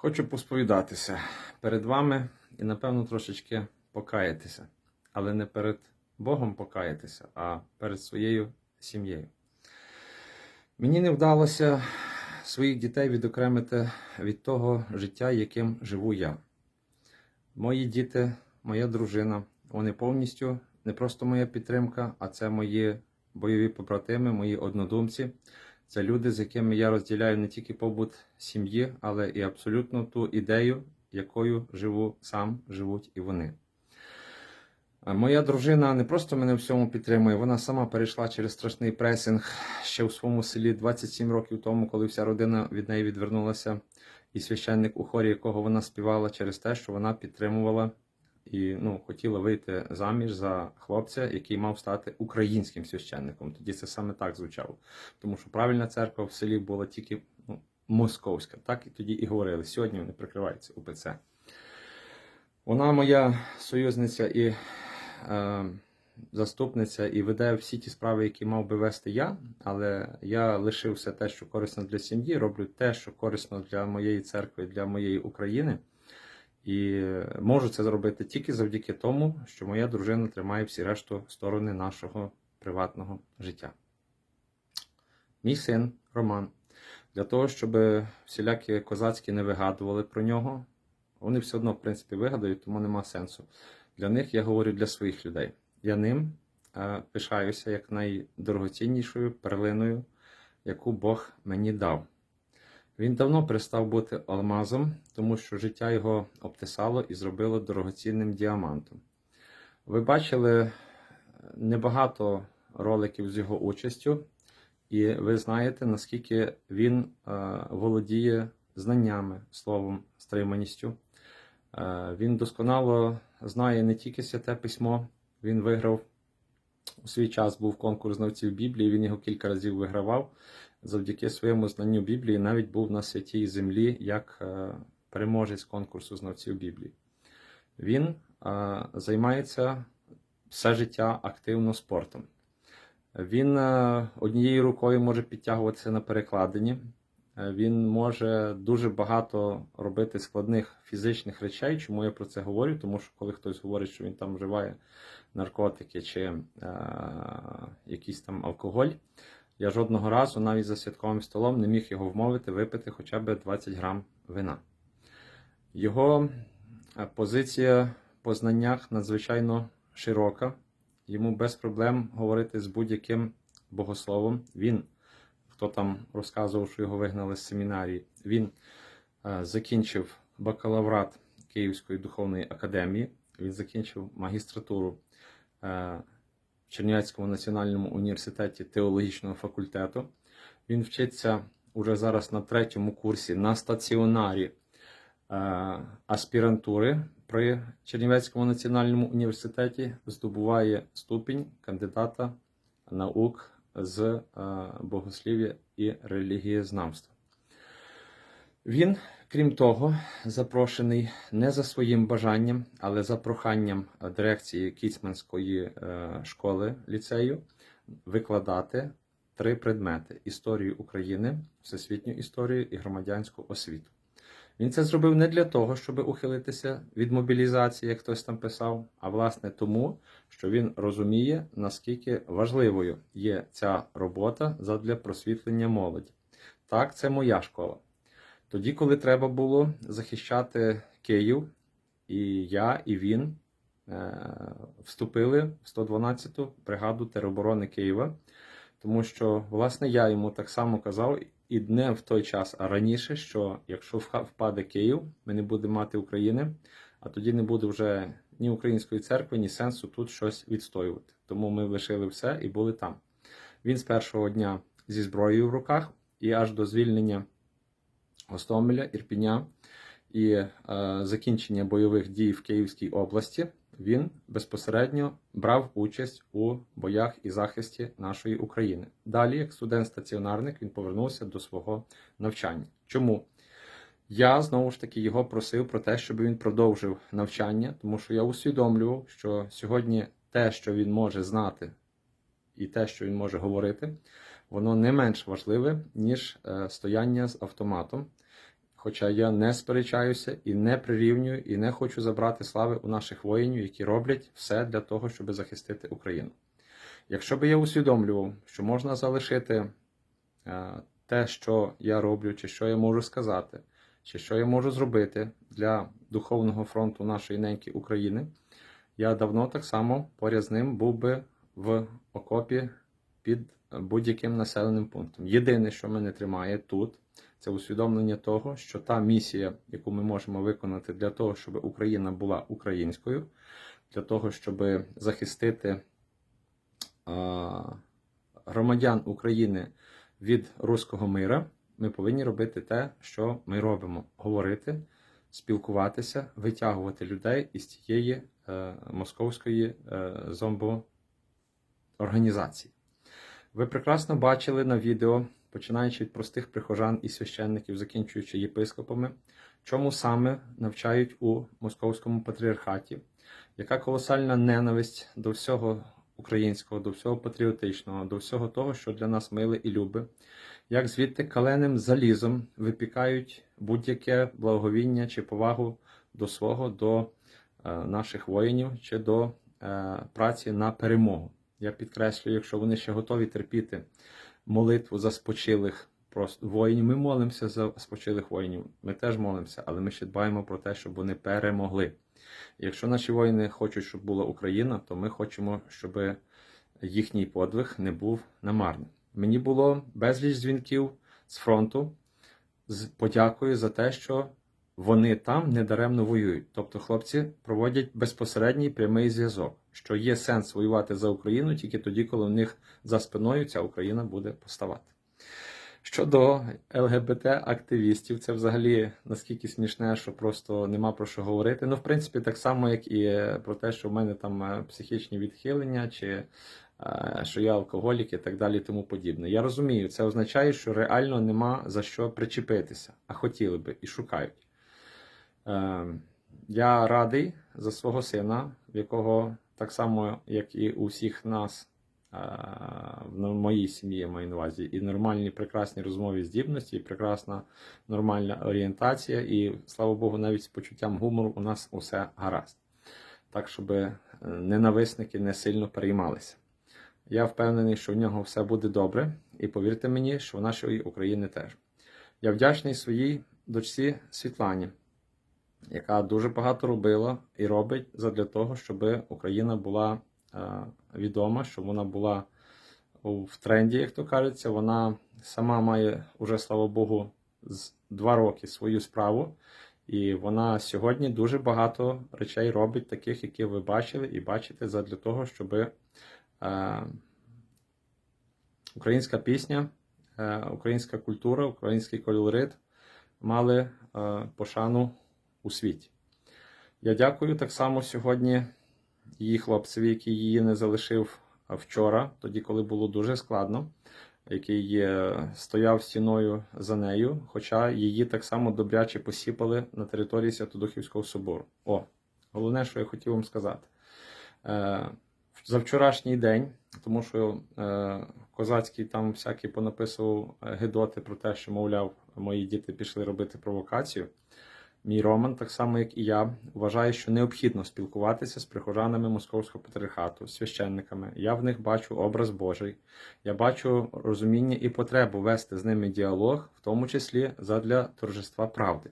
Хочу посповідатися перед вами і, напевно, трошечки покаятися. Але не перед Богом покаятися, а перед своєю сім'єю. Мені не вдалося своїх дітей відокремити від того життя, яким живу я. Мої діти, моя дружина, вони повністю не просто моя підтримка, а це мої бойові побратими, мої однодумці. Це люди, з якими я розділяю не тільки побут сім'ї, але і абсолютно ту ідею, якою живу сам, живуть і вони. Моя дружина не просто мене в всьому підтримує, вона сама перейшла через страшний пресинг ще у своєму селі 27 років тому, коли вся родина від неї відвернулася, і священник у хорі, якого вона співала, через те, що вона підтримувала і ну, хотіла вийти заміж за хлопця, який мав стати українським священником. Тоді це саме так звучало. Тому що правильна церква в селі була тільки ну, московська. Так і тоді і говорили. Сьогодні вони прикриваються УПЦ. Вона моя союзниця і е, заступниця, і веде всі ті справи, які мав би вести я. Але я лишив все те, що корисно для сім'ї, роблю те, що корисно для моєї церкви, для моєї України. І можу це зробити тільки завдяки тому, що моя дружина тримає всі решту сторони нашого приватного життя. Мій син Роман, для того, щоб всілякі козацькі не вигадували про нього, вони все одно, в принципі, вигадають, тому нема сенсу. Для них я говорю для своїх людей. Я ним е, пишаюся як найдорогоціннішою перлиною, яку Бог мені дав. Він давно перестав бути алмазом, тому що життя його обтисало і зробило дорогоцінним діамантом. Ви бачили небагато роликів з його участю, і ви знаєте, наскільки він е, володіє знаннями, словом, стриманістю. Е, він досконало знає не тільки святе письмо, він виграв у свій час був конкурс знавців Біблії, він його кілька разів вигравав. Завдяки своєму знанню Біблії навіть був на святій землі як е, переможець конкурсу знавців Біблії. Він е, займається все життя активно спортом. Він е, однією рукою може підтягуватися на перекладині. Він може дуже багато робити складних фізичних речей. Чому я про це говорю? Тому що коли хтось говорить, що він там вживає наркотики чи е, якийсь там алкоголь, я жодного разу навіть за святковим столом не міг його вмовити випити хоча б 20 грам вина. Його е, позиція по знаннях надзвичайно широка. Йому без проблем говорити з будь-яким богословом. Він, хто там розказував, що його вигнали з семінарії, він е, закінчив бакалаврат Київської духовної академії. Він закінчив магістратуру Чернівецькому національному університеті теологічного факультету. Він вчиться уже зараз на третьому курсі на стаціонарі е, аспірантури при Чернівецькому національному університеті, здобуває ступінь кандидата наук з е, богослів'я і релігієзнавства. Він, крім того, запрошений не за своїм бажанням, але за проханням дирекції Кіцманської е, школи ліцею викладати три предмети: історію України, всесвітню історію і громадянську освіту. Він це зробив не для того, щоб ухилитися від мобілізації, як хтось там писав, а власне тому, що він розуміє, наскільки важливою є ця робота задля просвітлення молоді. Так, це моя школа. Тоді, коли треба було захищати Київ, і я, і він е, вступили в 112-ту бригаду тероборони Києва, тому що, власне, я йому так само казав, і не в той час, а раніше, що якщо впаде Київ, ми не будемо мати України, а тоді не буде вже ні української церкви, ні сенсу тут щось відстоювати. Тому ми лишили все і були там. Він з першого дня зі зброєю в руках і аж до звільнення Гостомеля, Ірпіня і е, закінчення бойових дій в Київській області він безпосередньо брав участь у боях і захисті нашої України. Далі, як студент-стаціонарник, він повернувся до свого навчання. Чому? Я знову ж таки його просив про те, щоб він продовжив навчання, тому що я усвідомлював, що сьогодні те, що він може знати, і те, що він може говорити, воно не менш важливе, ніж е, стояння з автоматом Хоча я не сперечаюся і не прирівнюю, і не хочу забрати слави у наших воїнів, які роблять все для того, щоб захистити Україну. Якщо би я усвідомлював, що можна залишити е, те, що я роблю, чи що я можу сказати, чи що я можу зробити для духовного фронту нашої неньки України, я давно так само поряд з ним був би в окопі під будь-яким населеним пунктом. Єдине, що мене тримає тут, це усвідомлення того, що та місія, яку ми можемо виконати для того, щоб Україна була українською, для того, щоб захистити громадян України від руського мира, ми повинні робити те, що ми робимо: говорити, спілкуватися, витягувати людей із цієї е, московської е, зомбоорганізації. Ви прекрасно бачили на відео, починаючи від простих прихожан і священників, закінчуючи єпископами, чому саме навчають у московському патріархаті, яка колосальна ненависть до всього українського, до всього патріотичного, до всього того, що для нас миле і любе, як звідти каленим залізом випікають будь-яке благовіння чи повагу до свого, до е, наших воїнів чи до е, праці на перемогу. Я підкреслюю, якщо вони ще готові терпіти молитву за спочилих просто воїнів, ми молимося за спочилих воїнів. Ми теж молимося, але ми ще дбаємо про те, щоб вони перемогли. Якщо наші воїни хочуть, щоб була Україна, то ми хочемо, щоб їхній подвиг не був намарним. Мені було безліч дзвінків з фронту з подякою за те, що вони там недаремно воюють. Тобто хлопці проводять безпосередній прямий зв'язок, що є сенс воювати за Україну тільки тоді, коли в них за спиною ця Україна буде поставати. Щодо ЛГБТ-активістів, це взагалі наскільки смішне, що просто нема про що говорити. Ну, в принципі, так само, як і про те, що в мене там е, психічні відхилення, чи е, що я алкоголік і так далі, тому подібне. Я розумію, це означає, що реально нема за що причепитися, а хотіли би і шукають. Е, Я радий за свого сина, в якого так само, як і у всіх нас е, в моїй сім'ї я маю на і нормальні, прекрасні розмові здібності, і прекрасна нормальна орієнтація, і слава Богу, навіть з почуттям гумору у нас усе гаразд. Так, щоб е, ненависники не сильно переймалися. Я впевнений, що в нього все буде добре, і повірте мені, що в нашої України теж. Я вдячний своїй дочці Світлані, яка дуже багато робила і робить задля того, щоб Україна була е, відома, щоб вона була в тренді, як то кажеться. Вона сама має уже, слава Богу, з два роки свою справу. І вона сьогодні дуже багато речей робить, таких, які ви бачили, і бачите, задля того, щоб е, українська пісня, е, українська культура, український колорит мали е, пошану у світі. Я дякую так само сьогодні її хлопцеві, який її не залишив вчора, тоді, коли було дуже складно, який е, стояв стіною за нею, хоча її так само добряче посіпали на території Святодухівського собору. О, головне, що я хотів вам сказати. Е, За вчорашній день, тому що е, Козацький там всякий понаписував гидоти про те, що, мовляв, мої діти пішли робити провокацію. Мій Роман, так само як і я, вважає, що необхідно спілкуватися з прихожанами Московського патріархату, священниками. Я в них бачу образ Божий. Я бачу розуміння і потребу вести з ними діалог, в тому числі задля торжества правди.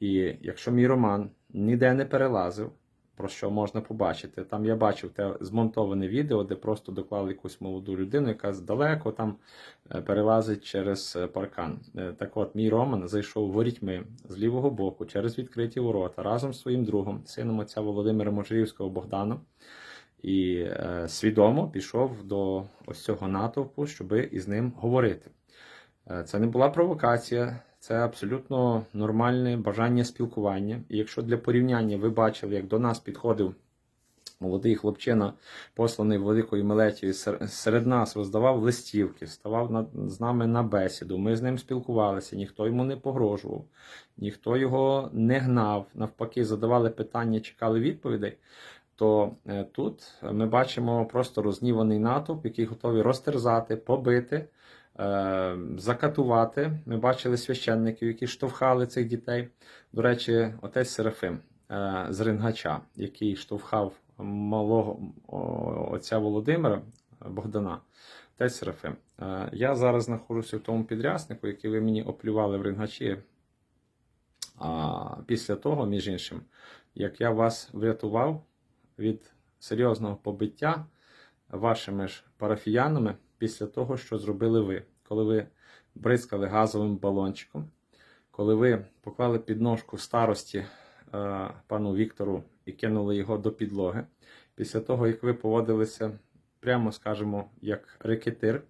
І якщо мій Роман ніде не перелазив, про що можна побачити, там я бачив те змонтоване відео, де просто доклали якусь молоду людину, яка здалеко там е, перелазить через е, паркан. Е, Так от, мій Роман зайшов ворітьми з лівого боку через відкриті ворота разом з своїм другом, сином отця Володимира Можирівського Богдана. І е, свідомо пішов до ось цього натовпу, щоб із ним говорити. Е, Це не була провокація, це абсолютно нормальне бажання спілкування. І якщо для порівняння ви бачили, як до нас підходив молодий хлопчина, посланий Великою Мелетією, сер- серед нас роздавав листівки, ставав на, з нами на бесіду. Ми з ним спілкувалися, ніхто йому не погрожував, ніхто його не гнав. Навпаки, задавали питання, чекали відповідей. То е, тут ми бачимо просто розніваний натовп, який готовий розтерзати, побити закатувати. Ми бачили священників, які штовхали цих дітей. До речі, отець Серафим е, з Рингача, який штовхав малого отця Володимира е, Богдана. Отець Серафим. Е, я зараз знаходжуся в тому підряснику, який ви мені оплювали в Рингачі. А після того, між іншим, як я вас врятував від серйозного побиття вашими ж парафіянами після того, що зробили ви, коли ви бризкали газовим балончиком, коли ви поклали підножку старості е, пану Віктору і кинули його до підлоги, після того, як ви поводилися, прямо скажемо, як рекетир,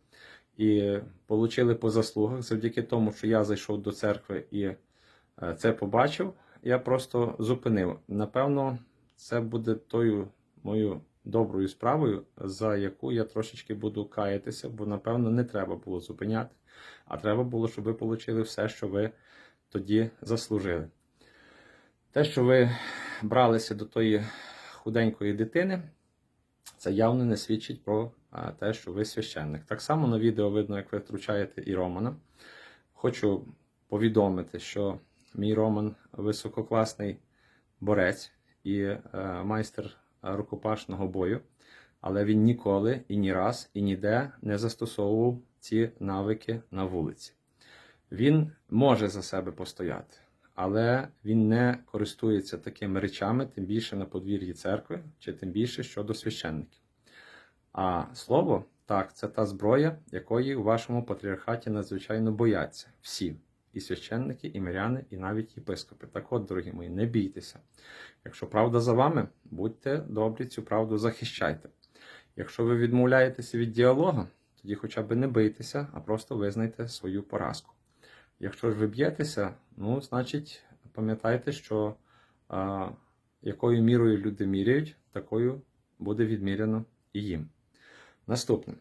і получили по заслугах завдяки тому, що я зайшов до церкви і е, це побачив, я просто зупинив. Напевно, це буде тою мою доброю справою, за яку я трошечки буду каятися, бо, напевно, не треба було зупиняти, а треба було, щоб ви отримали все, що ви тоді заслужили. Те, що ви бралися до тої худенької дитини, це явно не свідчить про те, що ви священник. Так само на відео видно, як ви втручаєте і Романа. Хочу повідомити, що мій Роман висококласний борець і е, майстер рукопашного бою, але він ніколи і ні раз і ніде не застосовував ці навики на вулиці. Він може за себе постояти, але він не користується такими речами, тим більше на подвір'ї церкви, чи тим більше щодо священників. А слово так, це та зброя, якої у вашому патріархаті надзвичайно бояться всі. І священники, і миряни, і навіть єпископи. Так от, дорогі мої, не бійтеся. Якщо правда за вами, будьте добрі, цю правду захищайте. Якщо ви відмовляєтеся від діалогу, тоді хоча б не бийтеся, а просто визнайте свою поразку. Якщо ж ви б'єтеся, ну, значить, пам'ятайте, що а, якою мірою люди міряють, такою буде відміряно і їм. Наступне.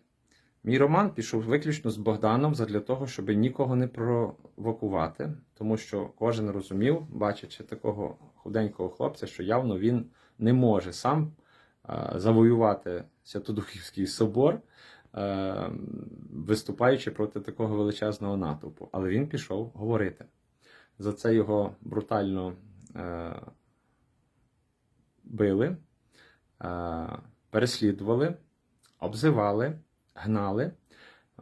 Мій роман пішов виключно з Богданом задля того, щоб нікого не провокувати, тому що кожен розумів, бачачи такого худенького хлопця, що явно він не може сам е, завоювати Святодухівський собор, е, виступаючи проти такого величезного натовпу. Але він пішов говорити. За це його брутально е, били, переслідували, обзивали гнали.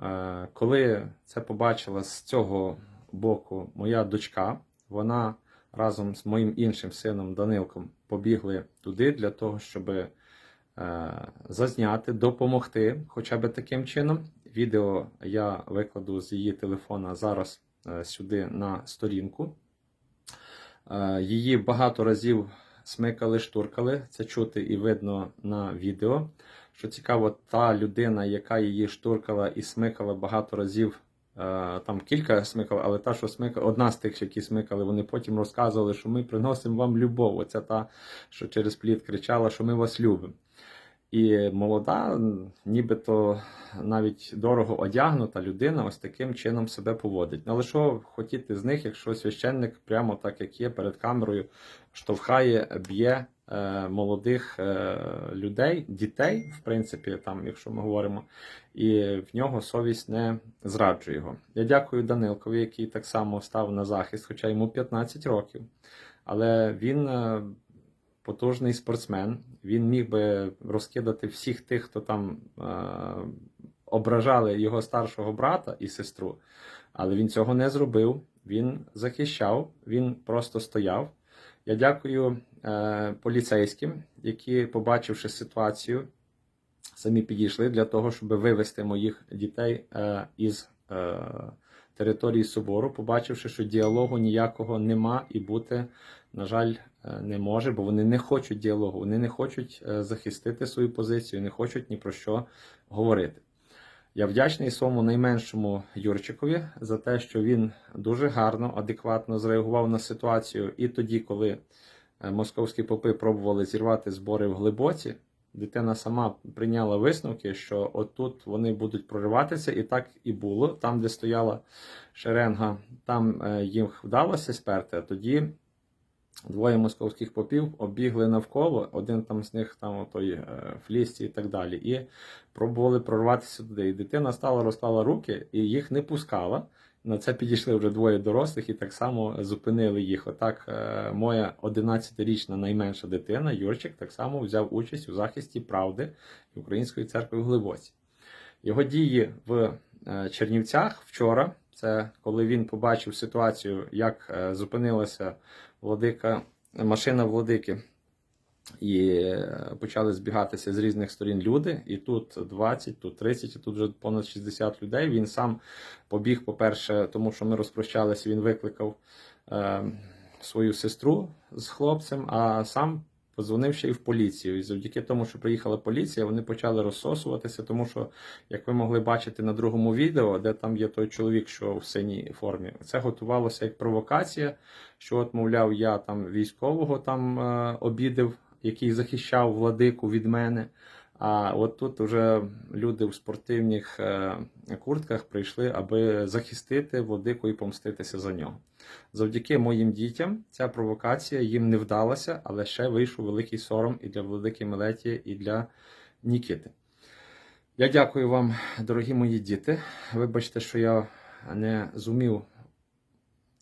Е, Коли це побачила з цього боку моя дочка, вона разом з моїм іншим сином Данилком побігли туди для того, щоб е, зазняти, допомогти хоча б таким чином. Відео я викладу з її телефона зараз е, сюди на сторінку. Її багато разів смикали, штуркали. Це чути і видно на відео. Що цікаво, та людина, яка її штуркала і смикала багато разів, е, там кілька смикала, але та, що смикала, одна з тих, які смикали, вони потім розказували, що ми приносимо вам любов. Оця та, що через плід кричала, що ми вас любимо. І молода, нібито навіть дорого одягнута людина ось таким чином себе поводить. Але що хотіти з них, якщо священник прямо так, як є, перед камерою штовхає, б'є молодих е, людей, дітей, в принципі, там, якщо ми говоримо, і в нього совість не зраджує його. Я дякую Данилкові, який так само став на захист, хоча йому 15 років. Але він. е, потужний спортсмен. Він міг би розкидати всіх тих, хто там е, ображали його старшого брата і сестру, але він цього не зробив. Він захищав, він просто стояв. Я дякую е, поліцейським, які, побачивши ситуацію, самі підійшли для того, щоб вивести моїх дітей е, із е, території собору, побачивши, що діалогу ніякого нема і бути, на жаль, е, не може, бо вони не хочуть діалогу, вони не хочуть е, захистити свою позицію, не хочуть ні про що говорити. Я вдячний своєму найменшому Юрчикові за те, що він дуже гарно, адекватно зреагував на ситуацію. І тоді, коли е, московські попи пробували зірвати збори в глибоці, дитина сама прийняла висновки, що отут вони будуть прориватися, і так і було. Там, де стояла шеренга, там е, їм вдалося сперти, а тоді Двоє московських попів обігли навколо, один там з них там той е, в лісті і так далі, і пробували прорватися туди. І дитина стала, розклала руки і їх не пускала. На це підійшли вже двоє дорослих і так само зупинили їх. Отак, е, моя 11-річна найменша дитина, Юрчик, так само взяв участь у захисті правди Української церкви в Глибоці. Його дії в е, Чернівцях вчора, це коли він побачив ситуацію, як е, зупинилася владика, машина владики, і е, почали збігатися з різних сторін люди. І тут 20, тут 30, і тут вже понад 60 людей. Він сам побіг, по-перше, тому що ми розпрощалися, він викликав е, свою сестру з хлопцем, а сам подзвонив ще й в поліцію. І завдяки тому, що приїхала поліція, вони почали розсосуватися, тому що, як ви могли бачити на другому відео, де там є той чоловік, що в синій формі, це готувалося як провокація. Що, от, мовляв, я там військового там е, обідав, який захищав владику від мене. А от тут вже люди в спортивних е, куртках прийшли, аби захистити владику і помститися за нього. Завдяки моїм дітям ця провокація їм не вдалася, але ще вийшов великий сором і для владики Мелеті, і для Нікіти. Я дякую вам, дорогі мої діти. Вибачте, що я не зумів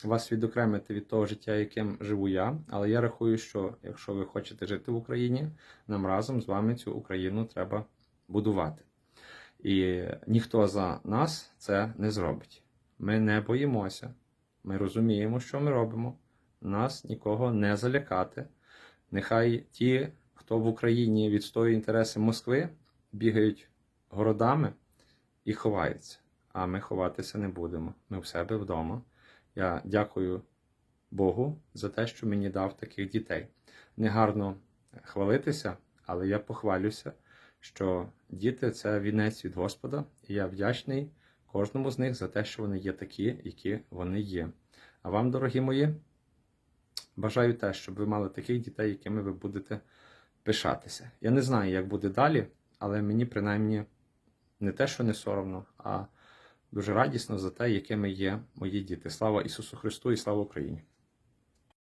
вас відокремити від того життя, яким живу я. Але я рахую, що якщо ви хочете жити в Україні, нам разом з вами цю Україну треба будувати. І ніхто за нас це не зробить. Ми не боїмося. Ми розуміємо, що ми робимо. Нас нікого не залякати. Нехай ті, хто в Україні відстоює інтереси Москви, бігають городами і ховаються. А ми ховатися не будемо. Ми в себе вдома. Я дякую Богу за те, що мені дав таких дітей. Негарно хвалитися, але я похвалюся, що діти це вінець від Господа, і я вдячний кожному з них за те, що вони є такі, які вони є. А вам, дорогі мої, бажаю те, щоб ви мали таких дітей, якими ви будете пишатися. Я не знаю, як буде далі, але мені принаймні не те, що не соромно, а дуже радісно за те, якими є мої діти. Слава Ісусу Христу і слава Україні!